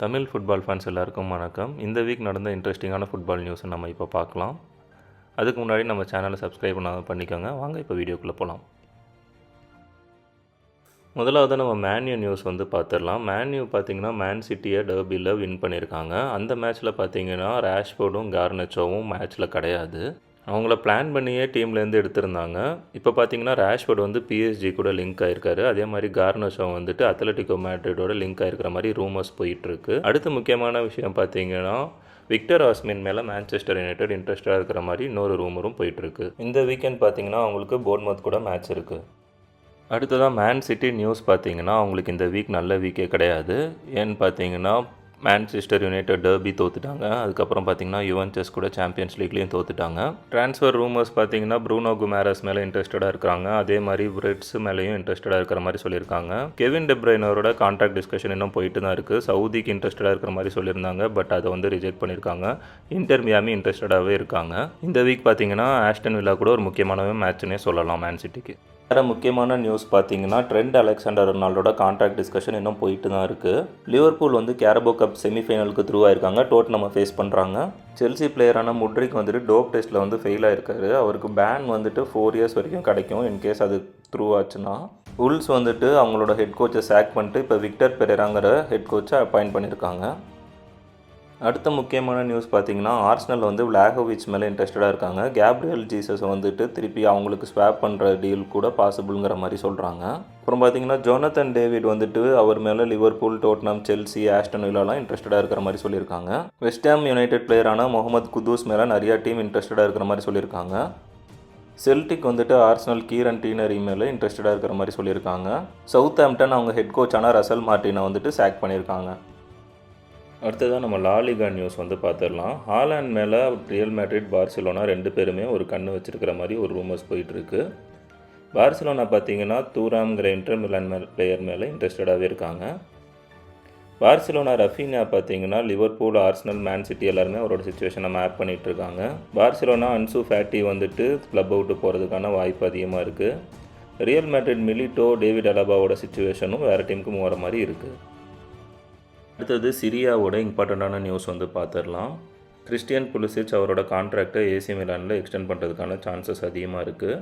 Tamil football fans எல்லாருக்கும் வணக்கம். இந்த வீக் நடந்த இன்ட்ரெஸ்டிங்கான ஃபுட்பால் நியூஸை நம்ம இப்போ பார்க்கலாம். அதுக்கு முன்னாடி நம்ம சேனலை சப்ஸ்கிரைப் பண்ணாத பண்ணிக்கோங்க. வாங்க இப்போ வீடியோக்குள்ளே போகலாம் முதலாவது நம்ம மேன்யூ நியூஸ் வந்து பார்த்துடலாம் மேன்யூ பார்த்தீங்கன்னா மேன் சிட்டியை டர்பியில் வின் பண்ணியிருக்காங்க அந்த மேட்ச்சில் பார்த்தீங்கன்னா ரேஷ்போர்டும் கார்னச்சோவும் மேட்ச்சில் கிடையாது. அவங்கள பிளான் பண்ணியே டீம்லேருந்து எடுத்திருந்தாங்க. இப்போ பார்த்தீங்கன்னா ரேஷ்வர்ட் வந்து பிஎஸ்ஜி கூட லிங்க் ஆயிருக்காரு. அதே மாதிரி கார்னோஷோ வந்துட்டு அத்லட்டிகோ மேட்ரிடோட லிங்க் ஆயிருக்கிற மாதிரி ரூமர்ஸ் போயிட்டுருக்கு. அடுத்து முக்கியமான விஷயம் பார்த்தீங்கன்னா விக்டர் ஆஸ்மின் மேலே மேன்செஸ்டர் யுனைடெட் இன்ட்ரெஸ்டாக இருக்கிற மாதிரி இன்னொரு ரூமரும் போயிட்டுருக்கு. இந்த வீக்கெண்ட் பார்த்தீங்கன்னா அவங்களுக்கு போர்ட்மத் கூட மேட்ச் இருக்குது அடுத்ததாக மேன் சிட்டி நியூஸ் பார்த்தீங்கன்னா அவங்களுக்கு இந்த வீக் நல்ல வீக்கே கிடையாது. ஏன்னு பார்த்தீங்கன்னா மேன்செஸ்டர் யுனைடெட் டர்பி தோத்துட்டாங்க. அதுக்கப்புறம் பார்த்தீங்கன்னா யுவன்சஸ் கூட சாம்பியன்ஸ் லீக்லேயும் தோத்துட்டாங்க. ட்ரான்ஸ்ஃபர் ரூமர்ஸ் பார்த்தீங்கன்னா ப்ரூனோ குமேரஸ் மேலே இன்ட்ரெஸ்டடாக இருக்காங்க. அதே மாதிரி பிரெட்ஸ் மேலேயும் இன்ட்ரெஸ்டடாக இருக்கிற மாதிரி சொல்லியிருக்காங்க. கெவின் டெப்ரைனரோட கான்ட்ராக்ட் டிஸ்கஷன் இன்னும் போயிட்டு தான் இருக்குது சவுதிக்கு இன்ட்ரெஸ்டடாக இருக்கிற மாதிரி சொல்லியிருந்தாங்க பட் அதை வந்து ரிஜெக்ட் பண்ணியிருக்காங்க. இன்டர் மியாமி இன்ட்ரெஸ்டடாகவே இருக்காங்க. இந்த வீக் பார்த்தீங்கன்னா ஆஸ்டன் வில்லா கூட ஒரு முக்கியமான மேட்ச்னே சொல்லலாம் மேன் சிட்டிக்கு வேறு முக்கியமான நியூஸ் பார்த்தீங்கன்னா ட்ரெண்ட் அலெக்சாண்டர் ரொனால்டோட கான்ட்ராக்ட் டிஸ்கஷன் இன்னும் போயிட்டு தான் இருக்குது லிவர்பூல் வந்து கேரபோ கப் செமிஃபைனலுக்கு த்ரூ ஆயிருக்காங்க. டோட் நம்ம ஃபேஸ் பண்ணுறாங்க செல்சி பிளேயரான முட்ரிக் வந்துட்டு டோப் டெஸ்ட்டில் வந்து ஃபெயில் ஆயிருக்காரு. அவருக்கு பேன் வந்துட்டு ஃபோர் இயர்ஸ் வரைக்கும் கிடைக்கும். இன்கேஸ் அது த்ரூ ஆச்சுன்னா. உல்ஸ் வந்துட்டு அவங்களோட ஹெட் கோச்சை சேக் பண்ணிட்டு இப்போ விக்டர் பெரேராங்கிற ஹெட் கோச்சை அப்பாயிண்ட் பண்ணியிருக்காங்க அடுத்த முக்கியமான நியூஸ் பார்த்தீங்கன்னா ஆர்ஸ்னல் வந்து விளாகோவிச் மேலே இன்ட்ரெஸ்டடாக இருக்காங்க. கேப்ரியல் ஜீசஸ் வந்துட்டு திருப்பி அவங்களுக்கு ஸ்வாப் பண்ணுற டீல் கூட பாசிபிள்ங்கிற மாதிரி சொல்கிறாங்க அப்புறம் பார்த்தீங்கன்னா ஜோனத்தன் டேவிட் வந்துட்டு அவர் மேலே லிவர்பூல் டோட்னம் செல்சி ஆஸ்டன் வில்லாலாம் இன்ட்ரெஸ்டடாக இருக்கிற மாதிரி சொல்லியிருக்காங்க. வெஸ்டாம் யுனைடெட் பிளேயரான முகமது குதூஸ் மேலே நிறையா டீம் இன்ட்ரெஸ்டடாக இருக்கிற மாதிரி சொல்லியிருக்காங்க. செல்டிக் வந்துட்டு ஆர்ஸ்னல் கீரன் டீனரி மேலே இன்ட்ரெஸ்டடாக இருக்கிற மாதிரி சொல்லியிருக்காங்க. சவுத் ஆம்டன் அவங்க ஹெட் கோச்சான ரசல் மார்ட்டினை வந்துட்டு சேக் பண்ணியிருக்காங்க. அடுத்ததாக நம்ம லாலிகா நியூஸ் வந்து பார்த்துடலாம். ஹாலாண்ட் மேலே ரியல் மேட்ரிட் பார்சிலோனா ரெண்டு பேருமே ஒரு கண்ணு வச்சுருக்கிற மாதிரி ஒரு ரூமர்ஸ் போயிட்டுருக்கு. பார்சிலோனா பார்த்தீங்கன்னா தூராம்ங்கிற இன்டர் மிலான் மேல் பிளேயர் மேலே இன்ட்ரெஸ்டடாகவே இருக்காங்க. பார்சிலோனா ரஃபீனியா பார்த்தீங்கன்னா லிவர்பூல் ஆர்ஸ்னல் மேன் சிட்டி எல்லாருமே அவரோட சுச்சுவேஷனை மேப் பண்ணிகிட்டு இருக்காங்க பார்சிலோனா அன்சு ஃபேட்டி வந்துட்டு கிளப் அவுட்டு போகிறதுக்கான வாய்ப்பு அதிகமாக இருக்குது ரியல் மேட்ரிட் மிலிட்டோ டேவிட் அலபாவோட சுச்சுவேஷனும் வேறு டீமுக்கு போகிற மாதிரி இருக்குது அடுத்தது சிரியாவோட இம்பார்ட்டண்ட்டான நியூஸ் வந்து பார்த்துடலாம் கிறிஸ்டியன் புலிசிச் அவரோட கான்ட்ராக்டை ஏசி மிலானில் எக்ஸ்டெண்ட் பண்ணுறதுக்கான சான்சஸ் அதிகமாக இருக்குது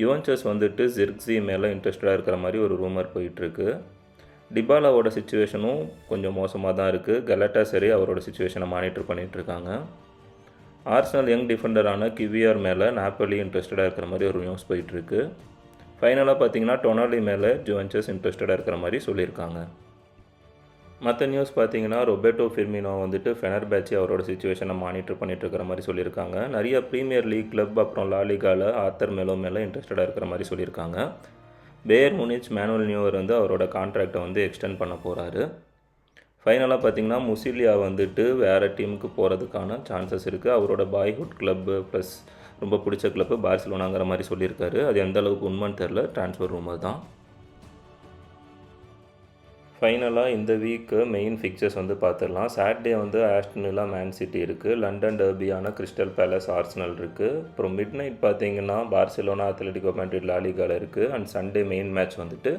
யுவன்சஸ் வந்துட்டு ஜிர்க்ஸி மேலே இன்ட்ரெஸ்டடாக இருக்கிற மாதிரி ஒரு ரூமர் போயிட்டுருக்கு. டிபாலாவோட சுச்சுவேஷனும் கொஞ்சம் மோசமாக தான் இருக்குது கலட்டா சரி அவரோட சுச்சுவேஷனை மானிட்டர் பண்ணிகிட்ருக்காங்க ஆர்சனல் யங் டிஃபெண்டரான கிவிஆர் மேலே நாப்பலி இன்ட்ரெஸ்டடாக இருக்கிற மாதிரி ஒரு நியூஸ் போயிட்டுருக்கு. ஃபைனலாக பார்த்தீங்கன்னா டொனாலி மேலே ஜுவன்சஸ் இன்ட்ரெஸ்டடாக இருக்கிற மாதிரி சொல்லியிருக்காங்க. மற்ற நியூஸ் பார்த்தீங்கன்னா ரொபேட்டோ ஃபிர்மினோ வந்துட்டு ஃபெனர் பேட்சி அவரோட சுச்சுவேஷனை மானிட்டர் பண்ணிட்டு இருக்கிற மாதிரி சொல்லியிருக்காங்க. நிறைய ப்ரீமியர் லீக் கிளப் அப்புறம் லாலிகாவில் ஆத்தர் மேலோ மேலே இன்ட்ரெஸ்டடாக இருக்கிற மாதிரி சொல்லியிருக்காங்க. பேர் முனிச் மேனுவல் நியூவர் வந்து அவரோட கான்ட்ராக்டை வந்து எக்ஸ்டெண்ட் பண்ண போகிறாரு ஃபைனலாக பார்த்தீங்கன்னா முசிலியா வந்துட்டு வேறு டீமுக்கு போகிறதுக்கான சான்சஸ் இருக்குது அவரோட பாய்ஹுட் கிளப்பு ப்ளஸ் ரொம்ப பிடிச்ச கிளப்பு பார்சிலோனாங்கிற மாதிரி சொல்லியிருக்காரு. அது எந்த அளவுக்கு உண்மைன்னு தெரில ட்ரான்ஸ்ஃபர் ரூமர் தான். ஃபைனலாக இந்த வீக்கு மெயின் ஃபிக்சர்ஸ் வந்து பார்த்துடலாம் சாட்டர்டே வந்து ஆஸ்டனிலா மேன் சிட்டி இருக்குது லண்டன் டர்பியான கிறிஸ்டல் பேலஸ் ஆர்சனல் இருக்குது அப்புறம் மிட் நைட் பார்த்தீங்கன்னா பார்சிலோனா அத்லட்டிகோ மேட்ரிட் லாலிகால இருக்குது அண்ட் சண்டே மெயின் மேட்ச் வந்துட்டு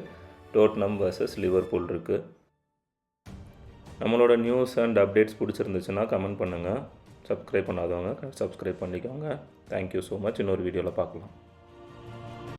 டோட்னம் வர்சஸ் லிவர்பூல் இருக்குது நம்மளோட நியூஸ் அண்ட் அப்டேட்ஸ் பிடிச்சிருந்துச்சுன்னா கமெண்ட் பண்ணுங்கள் சப்ஸ்கிரைப் பண்ணாதவங்க சப்ஸ்கிரைப் பண்ணிக்கோங்க. தேங்க்யூ ஸோ மச் இன்னொரு வீடியோவில் பார்க்கலாம்